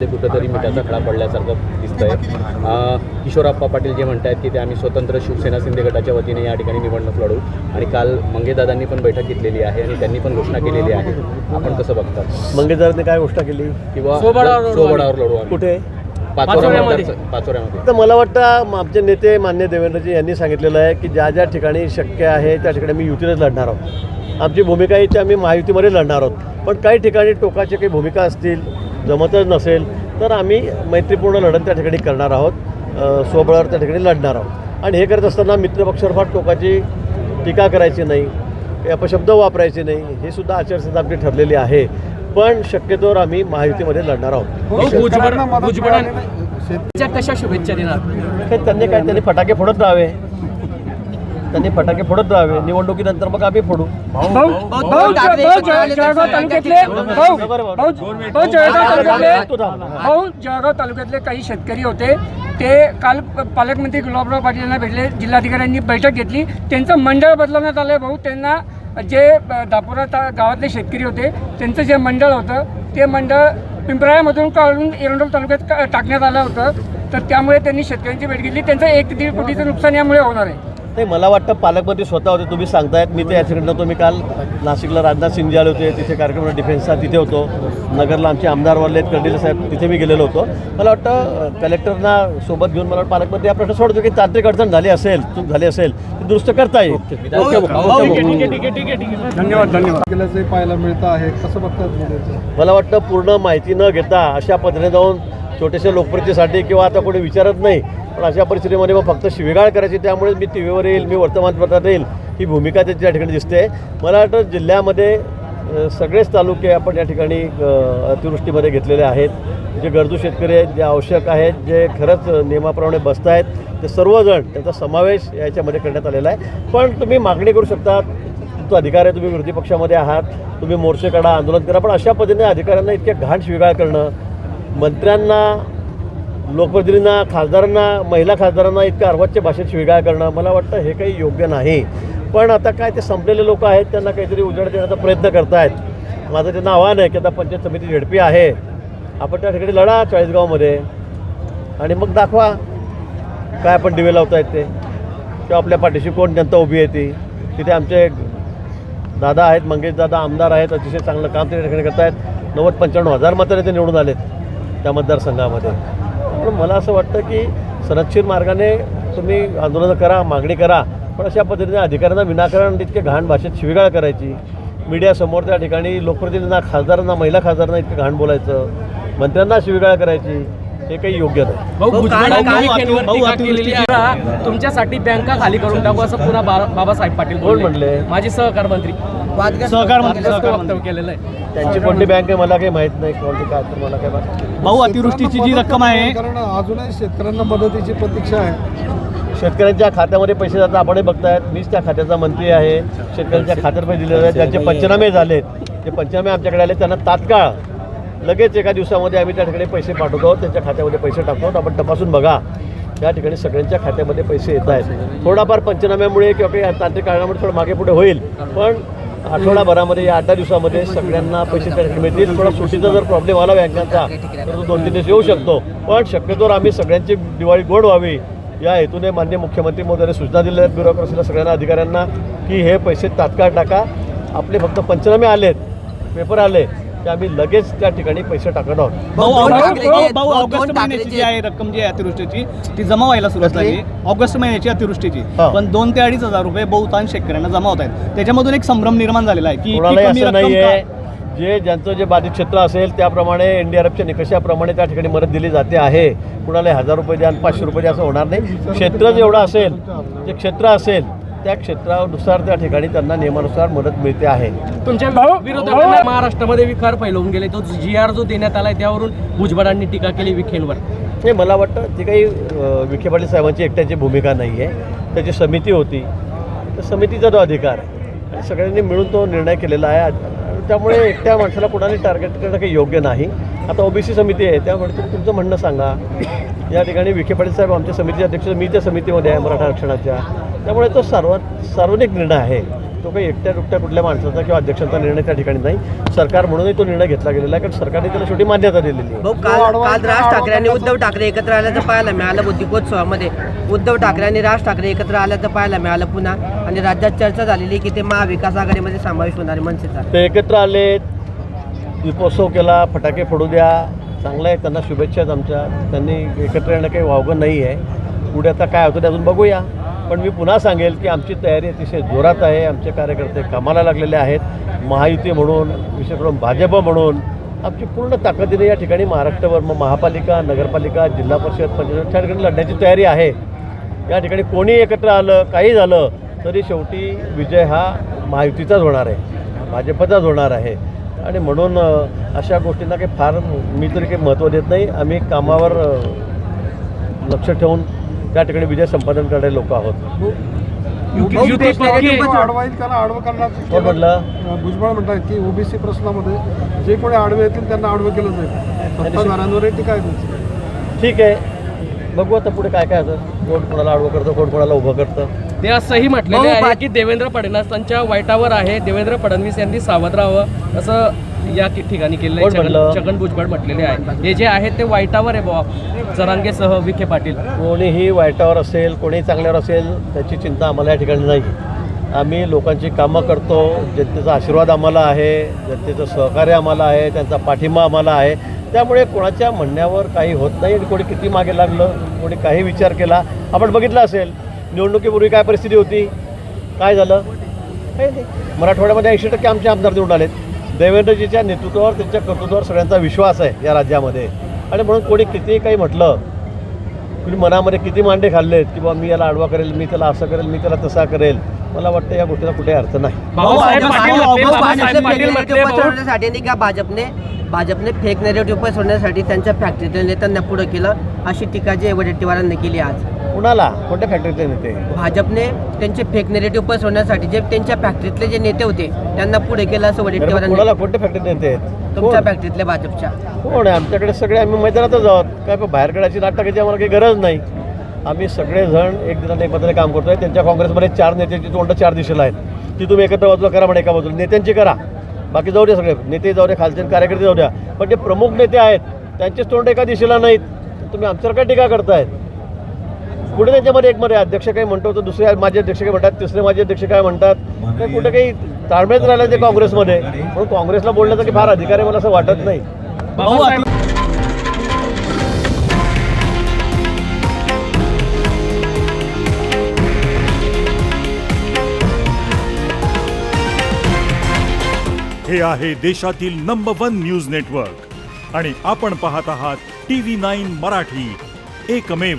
कुठंतरी मिठाचा खडा पडल्यासारखं दिसतंय. अं, किशोरप्पा पाटील जे म्हणतात की ते आम्ही स्वतंत्र शिवसेना शिंदे गटाच्या वतीने या ठिकाणी निवडणूक लढू आणि काल मंगेदादांनी पण बैठक घेतलेली आहे आणि त्यांनी पण घोषणा केलेली आहे. आपण कसं बघता? मंगेशदारांनी काय घोषणा केली? किंवा सोबडावर लढू कुठे? पाचोऱ्यामध्ये. तर मला वाटतं आमचे नेते मान्य देवेंद्रजी यांनी सांगितलेलं आहे की ज्या ज्या ठिकाणी शक्य आहे त्या ठिकाणी आम्ही युतीनेच लढणार आहोत. आमची भूमिका आहे ती आम्ही महायुतीमध्ये लढणार आहोत. पण काही ठिकाणी टोकाच्या काही भूमिका असतील जमतच नसेल तर आम्ही मैत्रीपूर्ण लढत त्या ठिकाणी करणार आहोत स्वबळावर त्या ठिकाणी लढणार आहोत. आणि हे करत असताना मित्रपक्षावर फार टोकाची टीका करायची नाही अपशब्द वापरायचे नाही हे सुद्धा आचारसंहिता आपली ठरलेली आहे. पण शक्यतोवर आम्ही महायुतीमध्ये लढणार आहोत. भुजबळांच्या कशा शुभेच्छा देणार? हे त्यांनी काय त्यांनी फटाके फोडत राहावे त्यांनी फटाके फोडत राहावे निवडणुकीनंतर मग आम्ही फोडू भाऊ भाऊ जळगाव जळगाव तालुक्यातले भाऊ भाऊ भाऊ जळगाव तालुक्यातले तू थांब. भाऊ जळगाव तालुक्यातले काही शेतकरी होते ते काल पालकमंत्री गुलाबराव पाटील यांना भेटले जिल्हाधिकाऱ्यांनी बैठक घेतली त्यांचं मंडळ बदलवण्यात आलं भाऊ त्यांना जे अ, दापोरा ता गावातले शेतकरी होते त्यांचं जे मंडळ होतं ते मंडळ पिंपराळ्यामधून काढून एरंडोल तालुक्यात का- टाकण्यात आलं होतं तर त्यामुळे त्यांनी शेतकऱ्यांची भेट घेतली त्यांचं एक ते दीड कोटीचं नुकसान यामुळे होणार आहे नाही मला वाटतं पालकमंत्री स्वतः होते तुम्ही सांगतायत. मी ते याच्याकडनं होतो मी काल नाशिकला राजनाथ सिंह आले होते तिथे कार्यक्रम डिफेन्सचा तिथे होतो. नगरला आमचे आमदार वाले आहेत कर्डिले साहेब तिथे मी गेलेलो होतो. मला वाटतं कलेक्टरना सोबत घेऊन मला वाटतं पालकमंत्री हा प्रश्न सोडतो की तांत्रिक अडचण झाली असेल चूक झाली असेल ती दुरुस्त करता येईल. Okay, okay, okay, okay. धन्यवाद धन्यवाद. पाहायला मिळतं आहे कसं बघतात? मला वाटतं पूर्ण माहिती न घेता अशा पद्धतीने जाऊन छोट्याशा लोकप्रतीसाठी किंवा आता कोणी विचारत नाही पण अशा परिस्थितीमध्ये मग फक्त शिवीगाळ करायची त्यामुळे मी टी व्हीवर येईल मी वर्तमानपत्रात येईल ही भूमिका त्याची त्या ठिकाणी दिसते. मला वाटतं जिल्ह्यामध्ये सगळेच तालुके आपण या ठिकाणी अतिवृष्टीमध्ये घेतलेले आहेत. जे गरजू शेतकरी आहेत जे आवश्यक आहेत जे खरंच नियमाप्रमाणे बसत आहेत ते सर्वजण त्याचा समावेश याच्यामध्ये करण्यात आलेला आहे. पण तुम्ही मागणी करू शकता तो अधिकार आहे तुम्ही विरोधी पक्षामध्ये आहात तुम्ही मोर्चे काढा आंदोलन करा पण अशा पद्धतीने अधिकाऱ्यांना इतक्या घाण शिवीगाळ करणं मंत्र्यांना लोकप्रतिनिधींना खासदारांना महिला खासदारांना इतक्या अर्वाच्य भाषेत शिवीगाळ करणं मला वाटतं हे काही योग्य नाही. पण आता काय ते संपलेले लोक आहेत त्यांना काहीतरी उजेड देण्याचा प्रयत्न करतायत. माझं त्यांना आव्हान आहे की आता पंचायत समिती झेडपी आहे. आपण त्या ठिकाणी लढा चाळीसगावमध्ये. आणि मग दाखवा काय आपण दिवे लावतायत ते. किंवा आपल्या पाठीशी कोण जनता उभी आहे ती. तिथे आमचे दादा आहेत मंगेश दादा आमदार आहेत अतिशय चांगलं काम त्या ठिकाणी करत आहेत नव्वद पंच्याण्णव हजार मात्र ते निवडून आलेत. त्या मतदारसंघामध्ये. पण मला असं वाटतं की सनदशीर मार्गाने तुम्ही आंदोलनं करा मागणी करा पण अशा पद्धतीने अधिकाऱ्यांना विनाकारण तितके घाण भाषेत शिवीगाळ करायची. मीडियासमोर त्या ठिकाणी लोकप्रतिनिधींना खासदारांना महिला खासदारांना इतकं घाण बोलायचं मंत्र्यांना शिवीगाळ करायची. हे काही योग्य नाही. भाऊ टीका केलेली आहे? तुमच्यासाठी बँका खाली करून टाकू असं पुन्हा बा- बाबासाहेब पाटील कोण म्हणले? माझे सहकार मंत्री. सहकार मंत्री वक्तव्य केलेलं आहे. त्यांची कोणती बँक आहे? मला काही माहीत नाही. कोणती काय तर मला काय माहीत भाऊ अतिवृष्टीची जी रक्कम आहे कारण अजूनही शेतकऱ्यांना मदतीची प्रतीक्षा आहे. शेतकऱ्यांच्या खात्यामध्ये पैसे जातात. आपणही बघतायत. मीच त्या खात्याचा मंत्री आहे. शेतकऱ्यांच्या खात्यात पैसे दिलेले आहेत. ज्यांचे पंचनामे झालेत. ते पंचनामे आमच्याकडे आले त्यांना तात्काळ लगेच एका दिवसामध्ये आम्ही त्या ठिकाणी पैसे पाठवतो त्यांच्या खात्यामध्ये पैसे टाकतो आपण तपासून बघा. त्या ठिकाणी सगळ्यांच्या खात्यामध्ये पैसे येत आहेत. थोडाफार पंचनाम्यामुळे किंवा काही तांत्रिक कारणामुळे थोडं मागे पुढे होईल. पण आठवडाभरामध्ये या आठ दहा दिवसामध्ये सगळ्यांना पैसे त्या ठिकाणी मिळतील. थोडा सुट्टीचा जर प्रॉब्लेम आला बँकांचा तर तो दोन तीन दिवस येऊ शकतो. पण शक्यतोवर आम्ही सगळ्यांची दिवाळी गोड व्हावी. या हेतूने मान्य मुख्यमंत्री महोदयाने सूचना दिल्या आहेत. ब्युरोक्रसीला सगळ्यांना अधिकाऱ्यांना की हे पैसे तात्काळ टाका. आपले फक्त पंचनामे आलेत. पेपर आले. की आम्ही लगेच त्या ठिकाणी पैसे टाकत आहोत. भाऊ ऑगस्ट महिन्याची जे- आहे रक्कम जी आहे अतिवृष्टीची ती जमा व्हायला सुरुवात? झाली. ऑगस्ट महिन्याची अतिवृष्टीची. पण दोन ते अडीच हजार रुपये बहुतांश शेतकऱ्यांना जमा होत आहेत. त्याच्यामधून एक संभ्रम निर्माण झालेला आहे की इतकी कोणालाही कमी असं रक्कम नाही आहे का? जे ज्यांचं जे बाधित क्षेत्र असेल त्याप्रमाणे एन डी आर एफच्या निकषाप्रमाणे त्या ठिकाणी मदत दिली जाते आहे. कुणाला हजार रुपये द्या आणि पाचशे रुपये द्या असं होणार नाही. क्षेत्र जेवढं असेल जे क्षेत्र असेल त्या क्षेत्रानुसार त्या ठिकाणी त्यांना नियमानुसार मदत मिळते आहे. तुमच्या भाऊ- विरोधकांना महाराष्ट्रामध्ये विखार फैलवून गेले. तो जी आर जो देण्यात आलाय त्यावरून भुजबळांनी टीका केली विखेंवर. नाही मला वाटतं ती काही अ, विखे पाटील साहेबांची एकट्याची भूमिका नाही आहे त्याची समिती होती. त्या समितीचा तो अधिकार आहे. आणि सगळ्यांनी मिळून तो निर्णय केलेला आहे. आणि त्यामुळे एकट्या माणसाला कुणाला टार्गेट करणं काही योग्य नाही. आता ओबीसी समिती आहे. त्यामुळे तुम्ही तुमचं म्हणणं सांगा. या ठिकाणी विखे पाटील साहेब आमच्या समितीचे अध्यक्ष. मी त्या समितीमध्ये आहे मराठा आरक्षणाच्या. त्यामुळे तो सार्व सार्वजनिक निर्णय आहे. तो काही एकट्या दुकट्या कुठल्या माणसाचा किंवा अध्यक्षांचा निर्णय त्या ठिकाणी नाही. सरकार म्हणूनही तो निर्णय घेतला गेलेला आहे कारण सरकारने त्याला शेवटी मान्यता दिलेली आहे. भाऊ काल काल राज ठाकरे आणि उद्धव ठाकरे एकत्र आल्याचं पाहायला मिळालं बुद्धिकोत्सवामध्ये उद्धव ठाकरे आणि राज ठाकरे एकत्र आल्याचं पाहायला मिळालं पुन्हा. आणि राज्यात चर्चा झालेली की ते महाविकास आघाडीमध्ये समावेश होणार मनसेचा ते एकत्र आले दीपोत्सव केला फटाके फोडू द्या. चांगलं आहे त्यांना शुभेच्छा आहेत आमच्या. त्यांनी एकत्र येणं काही वावगं नाही आहे. पुढे आता काय होतं ते अजून बघूया. पण मी पुन्हा सांगेल की आमची तयारी अतिशय जोरात आहे. आमचे कार्यकर्ते कामाला लागलेले आहेत. महायुती म्हणून विशेष करून भाजप म्हणून आमची पूर्ण ताकदीने या ठिकाणी महाराष्ट्रभर मग महापालिका नगरपालिका जिल्हा परिषद पंचायत त्या ठिकाणी लढण्याची तयारी आहे. या ठिकाणी कोणी एकत्र आलं काही झालं तरी शेवटी विजय हा महायुतीचाच होणार आहे. भाजपचाच होणार आहे. आणि म्हणून अशा गोष्टींना काही फार मी तरी काही महत्त्व देत नाही. आम्ही कामावर लक्ष ठेवून त्या ठिकाणी विजय संपादन करणारे लोक आहोत. म्हटलं? भुजबळ म्हणतात की ओबीसी प्रश्नामध्ये जे कोणी आडवे येतील त्यांना आडवं केलं जाईल. टीका आहे ठीक आहे. बघू आता पुढे काय काय होतं. कोण कोणाला आडवं करतं कोण कोणाला उभं करतं. ते असंही म्हटलेले आहे की देवेंद्र फडणवीसांच्या वाईटावर आहे. देवेंद्र फडणवीस यांनी सावध राहावं. असं या ठिकाणी केलेलं कोण म्हणलं? छगन छगन भुजबळ म्हटलेले आहे. हे जे आहे ते वाईटावर आहे बुवा. जरांगेसह विखे पाटील. कोणीही वाईटावर असेल कोणीही चांगल्यावर असेल त्याची चिंता आम्हाला या ठिकाणी नाही. आम्ही लोकांची कामं करतो. जनतेचा आशीर्वाद आम्हाला आहे. जनतेचं सहकार्य आम्हाला आहे. त्यांचा पाठिंबा आम्हाला आहे. त्यामुळे कोणाच्या म्हणण्यावर काही होत नाही आणि कोणी किती मागे लागलं कोणी काही विचार केला. आपण बघितलं असेल निवडणुकीपूर्वी काय परिस्थिती होती? काय झालं? काही नाही. मराठवाड्यामध्ये ऐंशी टक्के आमचे आमदार निवडून आलेत. देवेंद्रजीच्या नेतृत्वावर त्यांच्या कर्तृत्वावर सगळ्यांचा विश्वास आहे या राज्यामध्ये. आणि म्हणून कोणी कितीही काही म्हटलं कुणी मनामध्ये किती मांडे खाल्लेत की बाबा मी याला आडवा करेल मी त्याला असं करेल मी त्याला तसा करेल मला वाटतं या गोष्टीला कुठे अर्थ नाही. भाजपने भाजपने फेक नेरेटिव्ह पसरवण्यासाठी त्यांच्या फॅक्टरीतील नेत्यांना पुढे केलं अशी टीका जे वडेट्टीवारांनी केली आज. कुणाला? कोणत्या फॅक्टरीतले नेते? भाजपने त्यांचे फेक नेरेटिव्ह पसरवण्यासाठी जे त्यांच्या फॅक्टरीतले जे नेते होते त्यांना पुढे केलं असं वडेट्टीवारांनी कुणाला कोणत्या फॅक्टरीत नेते आहेत? तुमच्या कोण? फॅक्टरीतल्या भाजपच्या. कोण आहे? आमच्याकडे सगळे आम्ही मैदानातच आहोत. काय पण बाहेर काढायची नाटकाची आम्हाला काही गरज नाही. आम्ही सगळेजण एक दिनाने एकत्र काम करतोय. त्यांच्या काँग्रेसमध्ये चार नेत्यांची तोंड चार दिशेला आहेत. ती तुम्ही एकत्र बाजूला करा म्हणे एका बाजूला. नेत्यांची करा. बाकी जाऊ द्या सगळे. नेते जाऊ द्या खालचे कार्यकर्ते जाऊ द्या. पण जे प्रमुख नेते आहेत त्यांचेच तोंड एका दिशेला नाहीत. तुम्ही आमच्यावर काय टीका करतायत? पुढे त्यांच्यामध्ये एक मध्ये अध्यक्ष काही म्हणतो तर दुसरे माझे अध्यक्ष काय म्हणतात तिसरे माझे अध्यक्ष काय म्हणतात काही कुठे काही ताळमेळच राहिलं ते काँग्रेसमध्ये. म्हणून काँग्रेसला बोलण्याचा काही फार अधिकार आहे मला असं वाटत नाही. हे आहे देशातील नंबर वन न्यूज नेटवर्क आणि आपण पाहत आहात टी व्ही नाईन मराठी. एकमेव